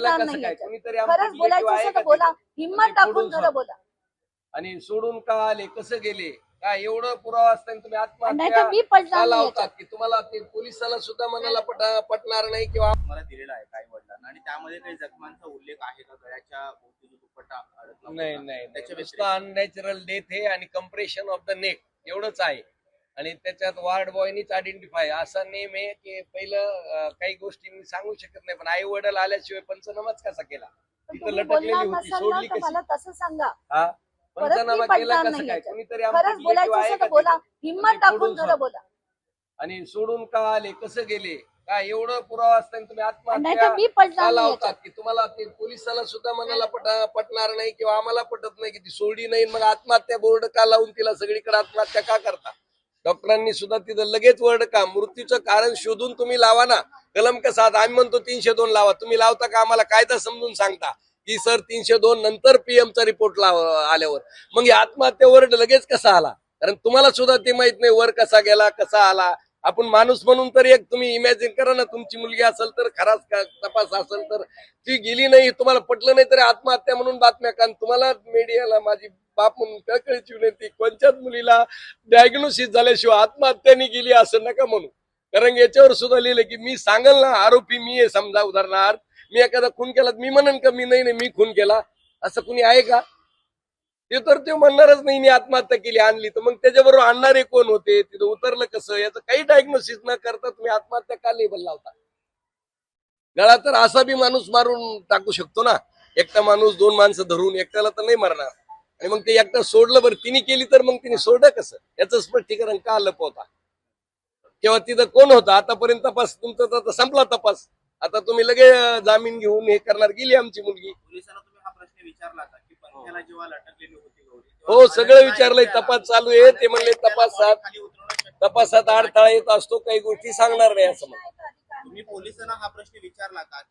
कसं काय. कुणीतरी खरंच बोलायचं आहे असेल का तर बोला तिथे? हिंमत सांग. बोला. आणि सोडून का आले? कसं गेले? काय एवढं पुरावा असताना तुम्ही नाही तर आत्महत्या मी का पडणार नाही लावतात. की तुम्हाला ते पोलिसाला सुद्धा मनाला पट पटणार नाही किंवा मला दिलेला आहे काही वडिलांना. आणि त्यामध्ये काही जखमांचा उल्लेख आहे का? गळ्याच्या भोवती जो दुपट्टा अडकला नाही होता, नाही त्याच्या व्यतिरिक्त अननॅचरल डेथ आहे आणि कम्प्रेशन ऑफ द नेक एवढंच आहे. आणि त्याच्यात वार्ड बॉयनीच आयडेंटिफाय असा नेम आहे की पहिलं काही गोष्टी मी सांगू शकत नाही पण आई वडील आल्याशिवाय पंचनामाच कसा केला? तिथं लटकलेली होती सोडली कशी? तसं सांगा. हा? पंचनामा केला कसं काय. कुणीतरी का? हिंमत टाकून. बोला. आणि सोडून का आले? कसं गेले? काय एवढं पुरावा असताना तुम्ही आत्महत्या का लावतात. की तुम्हाला ते पोलिसाला सुद्धा मनाला पट पटणार नाही किंवा आम्हाला पटत नाही की ती सोडली नाही मग आत्महत्या बोर्ड का लावून तिला सगळीकडे आत्महत्या का करता? डॉक्टरांनी सुद्धा तिथं लगेच वर्ड का? मृत्यूचं कारण शोधून तुम्ही लावा ना. कलम कसा आम्ही म्हणतो तीनशे दोन लावा. तुम्ही लावता का? आम्हाला कायदा समजून सांगता. की सर तीनशे दोन नंतर पीएमचा रिपोर्ट लाव आल्यावर. मग आत्महत्या वर्ड लगेच कसा आला? कारण तुम्हाला सुद्धा ते माहीत नाही. वर कसा गेला? कसा आला? आपण माणूस म्हणून तर एक तुम्ही इमॅजिन करा ना तुमची मुलगी असेल तर खराच का- तपास असेल तर ती गेली नाही तुम्हाला पटलं नाही तरी आत्महत्या म्हणून बातम्या कारण तुम्हाला मीडियाला माझी बाप म्हणून कळकळीची विनंती कोणत्याच मुलीला डायग्नोसिस झाल्याशिवाय आत्महत्याने गेली असं नका म्हणू. कारण याच्यावर सुद्धा लिहिलं की मी सांगल ना आरोपी मी आहे समजा उदाहरणार्थ. मी एखादा खून केला तर मी म्हणन का मी नाही नाही मी खून केला? असं कुणी आहे का? ते तर ते म्हणणारच नाही मी आत्महत्या केली आणली. तर मग त्याच्याबरोबर आणणारे कोण होते? तिथं उतरलं कसं? याचं काही डायग्नोसिस न करता तुम्ही आत्महत्या का लेबल लावता? गळा तर असा बी माणूस मारून टाकू शकतो ना. एकटा माणूस दोन माणसं धरून एकट्याला तर नाही मरणार. आणि मग ते एकटा सोडलं बरं तिने केली तर मग तिने सोडलं कसं? याचं स्पष्टीकरण का लपवता तेव्हा तिथं कोण होता? आतापर्यंत तपास तुमचा तर संपला तपास. आता तुम्ही लगे जामीन घेऊन हे करणार गेली आमची मुलगी पोलिसांना तुम्ही हा प्रश्न विचारला का की पंख्याला जेव्हा लटकलेली होती गौरी हो तेव्हा सगळं विचारलंय तपास चालू आहे ते म्हणले तपासात तपासात. अडथळा येत असतो काही गोष्टी सांगणार नाही असं म्हणतात. तुम्ही पोलिसांना हा प्रश्न विचारला का?